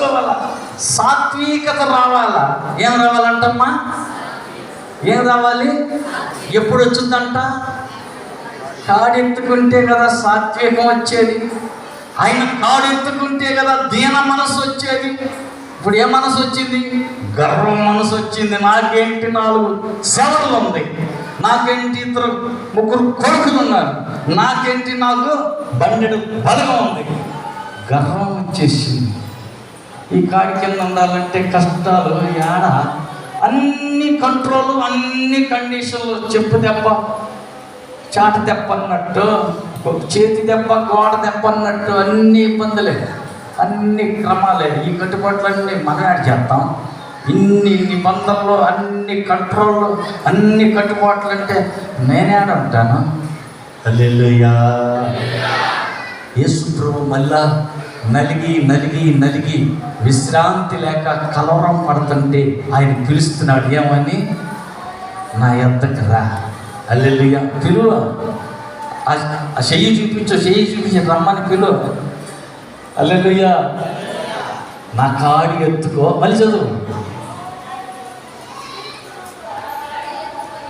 నేర్చుకోవాలా సాత్వికత రావాలా? ఏం రావాలంటమ్మా? ఏం రావాలి? ఎప్పుడు వచ్చిందంట? కాడెత్తుకుంటే కదా సాత్వికం వచ్చేది. ఆయన కాడెత్తుకుంటే కదా దీన మనసు వచ్చేది. ఇప్పుడు ఏ మనసు వచ్చింది? గర్వం మనసు వచ్చింది. నాకేంటి నాలుగు సెవెన్లు ఉంది. నాకేంటి ఇద్దరు ముగ్గురు కొడుకులు ఉన్నారు? నాకేంటి నాకు బండెడు బలగం ఉంది. గర్వం వచ్చేసింది. ఈ కాడి కింద ఉండాలంటే కష్టాలు ఏడ అన్ని కంట్రోల్ అన్ని కండిషన్లు చెప్పు దెబ్బ చాట దెబ్బ అన్నట్టు చేతి దెబ్బ గోడ దెబ్బ అన్నట్టు అన్ని ఇబ్బందులే. అన్ని క్రమాలే. ఈ కట్టుబాట్లన్నీ మనం యాడ్ చేస్తాం. ఇన్ని నిబంధనలు అన్ని కంట్రోల్ అన్ని కట్టుబాట్లు అంటే నేనే ఉంటాను హల్లెలూయా. యేసు ప్రభు మళ్ళా నలిగి నలిగి నలిగి విశ్రాంతి లేక కలవరం పడుతుంటే ఆయన పిలుస్తున్నాడు. ఏమని? నా ఎద్దకు రా. అల్లెలుయ్య. పిలువ ఆ- ఆ చెయ్యి చూపించు చెయ్యి చూపించి రమ్మని పిలువ అల్లెలుయ్య. నా కాడి ఎత్తుకో. మళ్ళీ చదువు.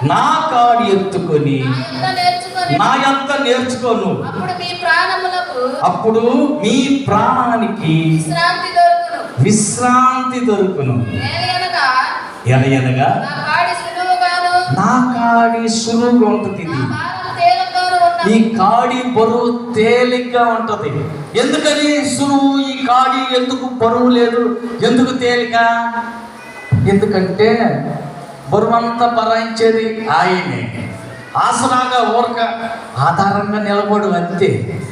నా కాడి ఎత్తుకొని నా యందు నేర్చుకొని నా యొక్క నేర్చుకోను. అప్పుడు మీ ప్రాణానికి విశ్రాంతి దొరుకును. ఎనయనగా నా కాడి సులువుగా ఉంటుంది ఇది. ఈ కాడి బరువు తేలిగ్గా ఉంటది. ఎందుకని సులువు ఈ కాడి ఎందుకు బరువు లేదు? ఎందుకు తేలిక? ఎందుకంటే బరువు పరాయించేది భరాయించేది ఆయనే. ఆసరాగా ఊరక ఆధారంగా నిలబడు అంతే.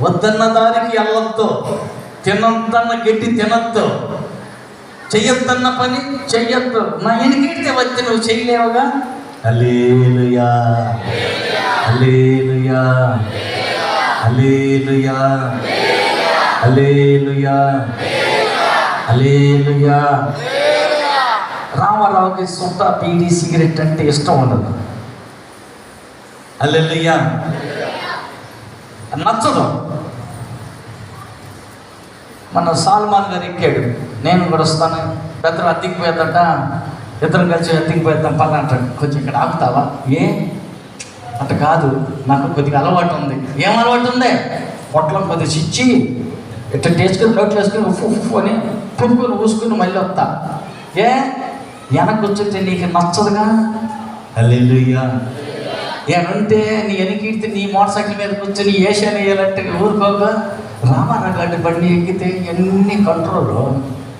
వద్దన్న దారికి వెళ్ళొద్దు తినంతన్న గట్టి తినొద్దు. చెయ్యొద్దన్న పని చెయ్యొద్దు. నా ఎనికిడితే వచ్చి నువ్వు చేయలేవుగా? Alleluia alleluia alleluia alleluia alleluia రామారావుకి సొంత బీడీ సిగరెట్ అంటే ఇష్టం ఉండదు. అల్లెలుయ్యా నచ్చదు. మన సాల్మాన్ గారు ఎక్కాడు. నేను కూడా వస్తాను. పెద్ద అద్దెకి పోయేదట ఇద్దరం కలిసి అద్దెకి పోయేద్దాం పని అంటాడు. కొంచెం ఇక్కడ ఆపుతావా ఏ? అట్ట కాదు. నాకు కొద్దిగా అలవాటు ఉంది. ఏం అలవాటు ఉంది? పొట్లం కొద్దిగా చిచ్చి ఇట్లా టేసుకొని నోట్ వేసుకుని ఉఫ్ ఉఫ్ అని పువ్వుకొని ఊసుకుని మళ్ళీ వస్తా. ఏ? వెనక్కి కూర్చుంటే నీకు నచ్చదుగా? అల్లెలుయ్యా ఏమంటే నీ ఎనికిడితే నీ మోటార్ సైకిల్ మీద కూర్చొని ఏషియన్ వేయాలంటే ఊరుకోగా? రామారావు బండి ఎక్కితే ఎన్ని కంట్రోల్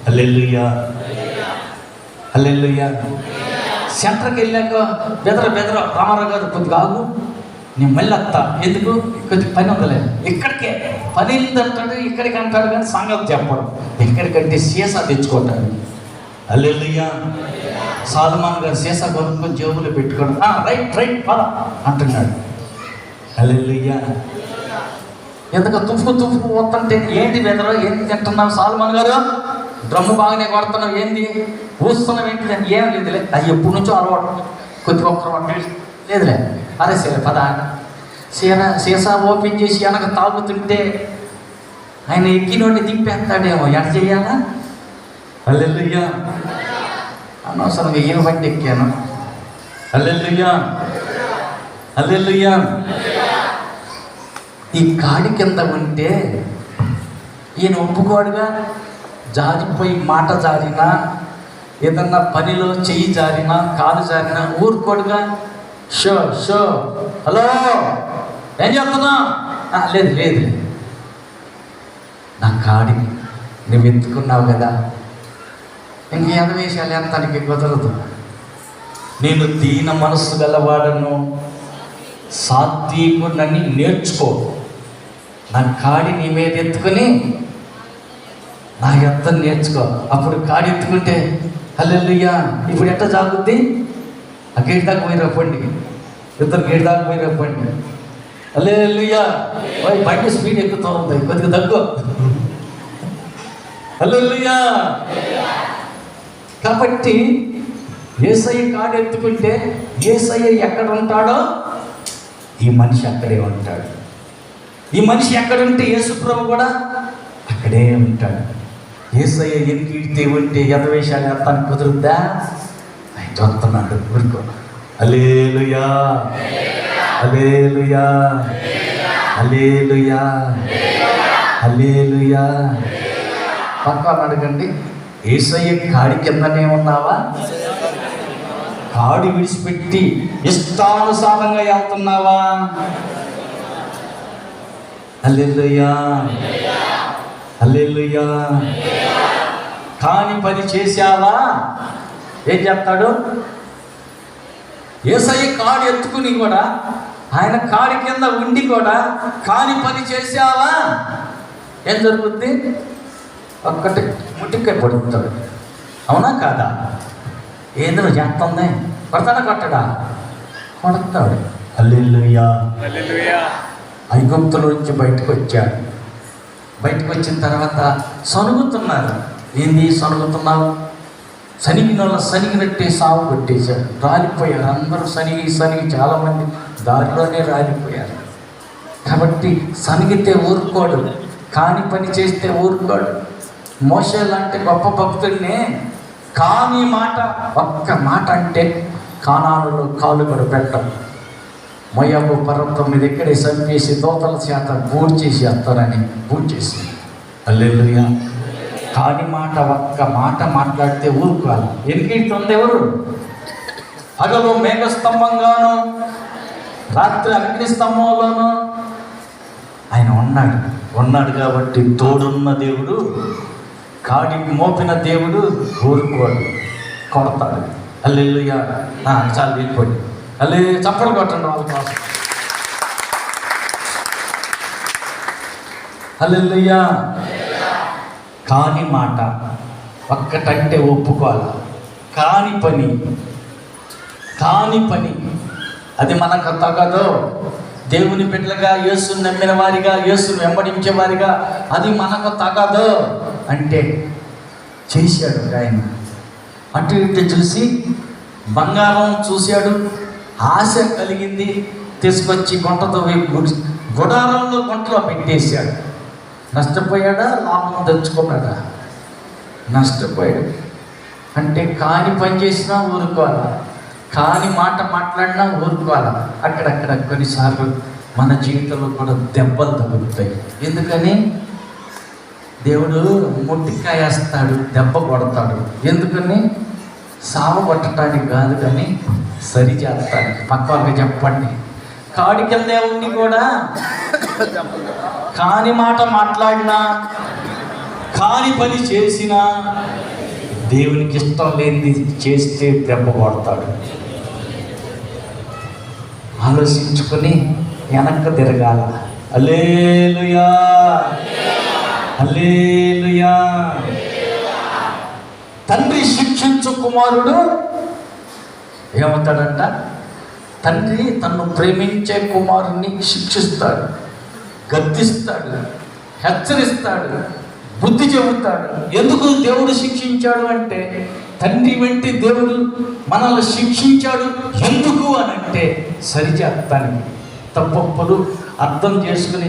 అల్లెలుయ్యా అల్లెలుయ్యా సెంటర్కి వెళ్ళాక బెదర బెదర రామారావు గారు కొద్దిగా ఆగు. నేను మళ్ళీ వస్తా. ఎందుకు? కొద్దిగా పని ఉందలే. ఇక్కడికే. పని ఏంటంటాడు ఇక్కడికి అంటాడు కానీ సంగతి చెప్పడు. ఎక్కడికంటే సీసా తెచ్చుకుంటాడు అల్లెలుయ్యా సాల్మాన్ గారు సీసా కొనుక్కొని జేబులో పెట్టుకోండి. రైట్ రైట్ పద అంటున్నాడు. అల్లెలుయ్యా ఎందుకు తుఫు తుఫు వస్తుంటే ఏంటి బెదరు ఏంటి తింటున్నావు సాల్మాన్ గారు? డ్రమ్ము బాగానే కొడుతున్నావు ఏంది? ఊస్తున్నావు ఏంటి అని ఏం లేదులే. అది ఎప్పటి నుంచో అలవాటు. కొద్ది ఒక్కరు లేదులే. అరే సరే పద. సీన సీసా ఓపెన్ చేసి వెనక తాగుతుంటే ఆయన ఎక్కినోడిని దింపేస్తాడేమో. ఎడ చేయాలా అల్లెల్లుయ్యా అనవసరం ఏ బట్టి ఎక్కాను. అల్లెల్లుయ్యా అల్లెల్లుయ్యా ఈ కాడి కింద ఉంటే ఈయన ఒప్పుకోడుగా. జారిపోయి మాట జారినా ఏదన్నా పనిలో చెయ్యి జారినా కాలు జారినా ఊరుకోడుగా. Show show. హలో. ఏం చేస్తున్నా లేదు లేదు. నా కాడి నువ్వు ఎత్తుకున్నావు కదా. ఇంక ఎదవేశాలు ఎంతనికి కుదరదు నేను దీన మనస్సు గలవాడను సాత్వికుడని నేర్చుకో నా కాడి నీ మీద ఎత్తుకొని నా ఎంత నేర్చుకో. అప్పుడు కాడి ఎత్తుకుంటే హల్లెల్లుయ్యా ఇప్పుడు ఎట్ట జాగుద్ది ఆ గేట్ దాకా పోయి రప్పండి ఇద్దరు గేట్ దాకా పోయి రప్పండి హల్లెలూయా ఓయ్ బండి స్పీడ్ ఎక్కుతూ ఉంది కొద్దిగా తగ్గు. హల్లెల్లుయ్యా కాబట్టి ఏసయ్య కాడు ఎత్తుకుంటే ఏసయ్య ఎక్కడ ఉంటాడో ఈ మనిషి అక్కడే ఉంటాడు. ఈ మనిషి ఎక్కడుంటే యేసుప్రభు కూడా అక్కడే ఉంటాడు. ఏసయ్య ఎనికిడితే ఉంటే ఎదవేశాలు ఎత్తాను కుదురుద్దా? ఆయన చూస్తున్నాడు ఊరుకో. అలేలుయా అలేలుయా అలేలుయా అలేలుయా పక్కన అడగండి. ఏసయ్య కాడి కిందనే ఉన్నావా? కాడి విడిచిపెట్టి ఇష్టానుసారంగా వెళ్తున్నావా? అల్లెల్లుయ్యా అల్లెల్లుయ్యా కాని పని చేశావా? ఏం చెప్తాడు ఏసయ్య కాడి ఎత్తుకుని కూడా ఆయన కాడి కింద ఉండి కూడా కాని పని చేశావా? ఏం జరుగుద్ది? ఒక్కటి ముట్టికాయ పడుతాడు అవునా కాదా? ఏందో చేస్తుంది కొడతాడా కొట్టడా? కొడతాడు. అల్లెలుయా ఐగుప్తుల నుంచి బయటకు వచ్చాడు. బయటకు వచ్చిన తర్వాత సనుగుతున్నారు ఏంది సనుగుతున్నావు సనిగిన వాళ్ళ సనిగినట్టే సాగు కొట్టేశాడు. రాలిపోయారు. అందరూ సనిగి సనిగి. చాలామంది దారిలోనే రాలిపోయారు. కాబట్టి సనిగితే ఊరుకోడు. కాని పని చేస్తే ఊరుకోడు. మోసే లాంటి గొప్ప భక్తుడినే కాని మాట ఒక్క మాట అంటే కానాలలో కాలు కూడా పెట్టం మొయ్యపు పర్వతం మీద ఎక్కడే చంపేసి దోతల చేత బూడ్ చేసి వస్తారని బూడ్ చేసి అల్లెలుయా కాని మాట ఒక్క మాట మాట్లాడితే ఊరుకోవాలి. ఎనికిస్తుంది ఎవరు? పగలు మేఘస్తంభంగాను రాత్రి అగ్ని స్తంభంలోను ఆయన ఉన్నాడు. ఉన్నాడు కాబట్టి తోడున్న దేవుడు కాడికి మోపిన దేవుడు ఊరుకోడు కొడతాడు. అల్లెల్లుయ్యా నా చాలు వెళ్ళిపోయి అల్లే చప్పలు కొట్టండి వాళ్ళ కోసం. అల్లెల్లుయ్యా కాని మాట ఒక్కటంటే ఒప్పుకోవాలి. కాని పని కాని పని. అది మనకు తగదు దేవుని బిడ్డలుగా యేసుని నమ్మిన వారిగా యేసుని వెంబడించే వారిగా అది మనకు తగదు అంటే చేశాడు ఆయన అటు ఇటు చూసి బంగారం చూశాడు ఆశ కలిగింది తీసుకొచ్చి గుంటతో గుడి- గుడారంలో గుంటలో పెట్టేశాడు. నష్టపోయాడా? లాభం తెచ్చుకున్నాడా? నష్టపోయాడు. అంటే కాని పని చేసినా ఊరుకోవాలా? కాని మాట మాట్లాడినా ఊరుకోవాలా? అక్కడక్కడ కొన్నిసార్లు మన జీవితంలో కూడా దెబ్బలు తగులుతాయి. ఎందుకని? దేవుడు ముట్టికాయేస్తాడు దెబ్బ కొడతాడు. ఎందుకని? సావ కొట్టడానికి కాదు కానీ సరి చేస్తాడు పక్క వాళ్ళకి చెప్పండి. కాడి దేవుణ్ణి కూడా కాని మాట మాట్లాడినా కాని పని చేసినా దేవునికి ఇష్టం లేనిది చేస్తే దెబ్బ కొడతాడు. ఆలోచించుకొని వెనక్కి తిరగాల. అలేలుయా అలేలుయా తండ్రి శిక్షించు కుమారుడు ఏమవుతాడంట? తండ్రి తన్ను ప్రేమించే కుమారుని శిక్షిస్తాడు గద్దిస్తాడు హెచ్చరిస్తాడు బుద్ధి చెబుతాడు. ఎందుకు దేవుడు శిక్షించాడు అంటే తండ్రి వెంటి దేవుడు మనల్ని శిక్షించాడు ఎందుకు అని అంటే సరిచేస్తానికి తప్పప్పులు అర్థం చేసుకుని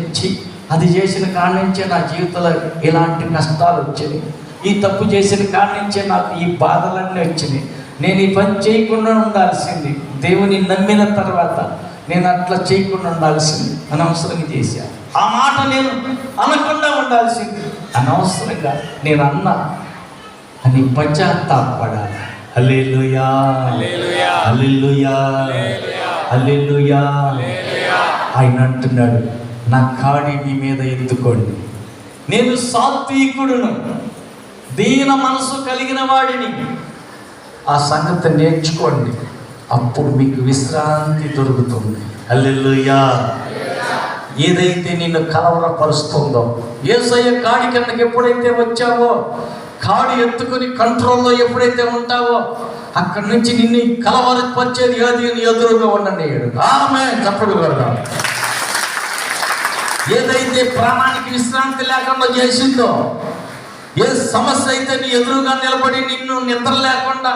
అది చేసిన కాడి నుంచే నా జీవితంలో ఇలాంటి కష్టాలు వచ్చినాయి. ఈ తప్పు చేసిన కాడి నుంచే నాకు ఈ బాధలన్నీ వచ్చినాయి. నేను ఈ పని చేయకుండా ఉండాల్సింది. దేవుని నమ్మిన తర్వాత నేను అట్లా చేయకుండా ఉండాల్సింది. అనవసరంగా చేశాను ఆ మాట నేను అనకుండా ఉండాల్సింది. అనవసరంగా నేను అన్నా అని పశ్చాత్తాపడాలి. అల్లెలుయా అల్లెలుయా అల్లెలుయా ఆయన అంటున్నాడు నా కాడి మీ మీద ఎత్తుకోండి. నేను సాత్వికుడును. దీన మనసు కలిగిన వాడిని. ఆ సంగతి నేర్చుకోండి. అప్పుడు మీకు విశ్రాంతి దొరుకుతుంది. అల్లెల్లుయా ఏదైతే నిన్ను కలవరపరుస్తుందో ఏసయ్య కాడి కిందకి ఎప్పుడైతే వచ్చావో కాడి ఎత్తుకుని కంట్రోల్లో ఎప్పుడైతే ఉంటావో అక్కడి నుంచి నిన్ను కలవరపరిచేది ఏది ఎదురుగా ఉండండి ఆమె చప్పుడు కొడదాం. ఏదైతే ప్రాణానికి విశ్రాంతి లేకుండా చేసిందో ఏ సమస్య అయితే నీ ఎదురుగా నిలబడి నిన్ను నిద్ర లేకుండా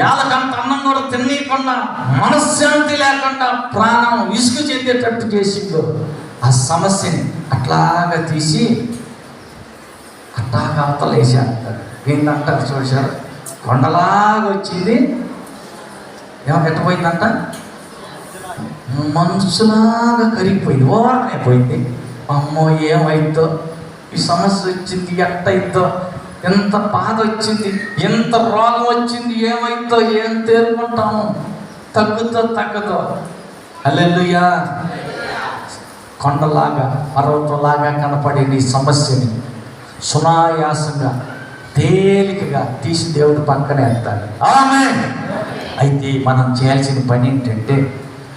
ఏళ్ళకంత అన్నం కూడా తినకుండా మనశ్శాంతి లేకుండా ప్రాణం ఇసుకు చెందేటట్టు చేసిందో ఆ సమస్యని అట్లాగా తీసి అట్టాగా అవతల అంటారు ఏంటంటారు చూసారు కొండలాగా వచ్చింది. ఏమో ఎట్టపోయిందంట మనసులాగా కరిగిపోయింది ఓరనే పోయింది అమ్మో ఏమైందో? ఈ సమస్య వచ్చింది ఎట్టయిద్దో ఎంత బాధ వచ్చింది ఎంత రోగం వచ్చింది ఏమైందో ఏం తేరుకుంటాము తగ్గుతో తగ్గదో. అల్లెలుయా కొండలాగా పర్వతంలాగా కనపడే నీ సమస్యని సునాయాసంగా తేలికగా తీసి దేవుడు పక్కనే ఎత్తాడు ఆమె అయితే మనం చేయాల్సిన పని ఏంటంటే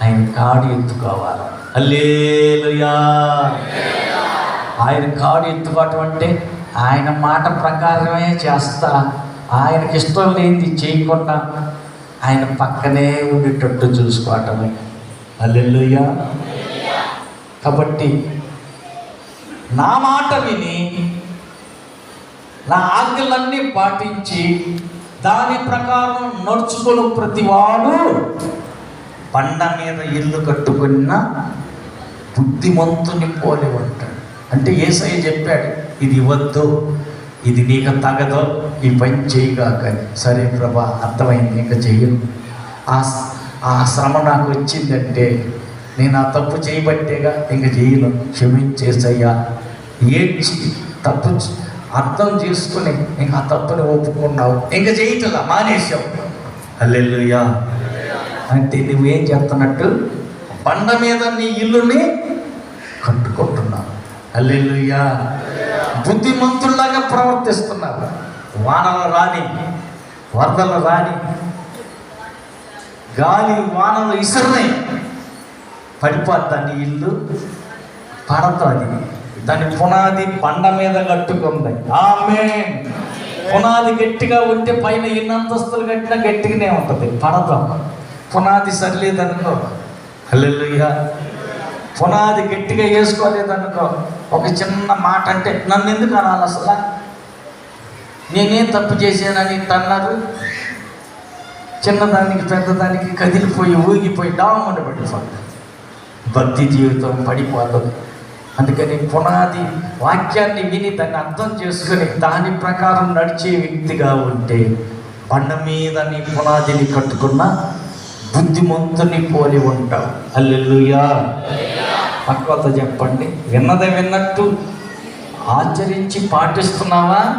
ఆయన కాడు ఎత్తుకోవాలి అల్లేలుయా ఆయన కాడు ఎత్తుకోవటం అంటే ఆయన మాట ప్రకారమే చేస్తా. ఆయనకి ఇష్టం లేనిది చేయకుండా ఆయన పక్కనే ఉండేటట్టు చూసుకోవటమే. అల్లెలుయా కాబట్టి నా మాట విని నా ఆజ్ఞలన్నీ పాటించి దాని ప్రకారం నడుచుకుని ప్రతివాడు బండ మీద ఇల్లు కట్టుకున్న బుద్ధిమంతుని పోలి ఉంటాడు. అంటే ఏసయ్య చెప్పాడు ఇది ఇవ్వద్దు ఇది నీకు తగదో ఈ పని చేయగాక సరే ప్రభా అర్థమైంది ఇంకా చెయ్యను ఆ ఆ శ్రమ నాకు వచ్చిందంటే నేను ఆ తప్పు చేయబట్టేగా ఇంక చేయను క్షమించేసయ్యా. ఏడ్చి తప్పు అర్థం చేసుకుని ఇంకా ఆ తప్పుని ఒప్పుకున్నావు ఇంక చేయటలా మానేసావు అల్లెలుయా అంటే నువ్వేం చేస్తున్నట్టు బండ మీద నీ ఇల్లుని కట్టుకుంటున్నావు. అల్లెలుయా బుద్ధిమంతుల్లాగా ప్రవర్తిస్తున్నారు. వానలు రాని వరదలు రాని గాలి వానలు ఇసురున్నాయి పడిపోద్ది నీ ఇల్లు పడతాది. దాని పునాది బండ మీద కట్టుకుంది. ఆమె పునాది గట్టిగా ఉంటే పైన ఎన్ని అంతస్తులు కట్టినా గట్టిగానే ఉంటుంది. పడతాం పునాది సరిలేదనుకో. హల్లెలూయా. పునాది గట్టిగా వేసుకోలేదనుకో. ఒక చిన్న మాట అంటే నన్ను ఎందుకు అనాలి అసలు? నేనేం తప్పు చేశానని అన్నారు చిన్నదానికి పెద్దదానికి కదిలిపోయి ఊగిపోయి డామని పడిపోతుంది భక్తి జీవితం పడిపోతుంది. అందుకని పునాది వాక్యాన్ని విని దాన్ని అర్థం చేసుకుని దాని ప్రకారం నడిచే వ్యక్తిగా ఉంటే బండ మీద నీ పునాదిని కట్టుకున్న బుద్ధిమంతుని పోలి ఉంటావు అల్లెలుయా పక్వత చెప్పండి. విన్నదే విన్నట్టు ఆచరించి పాటిస్తున్నావా?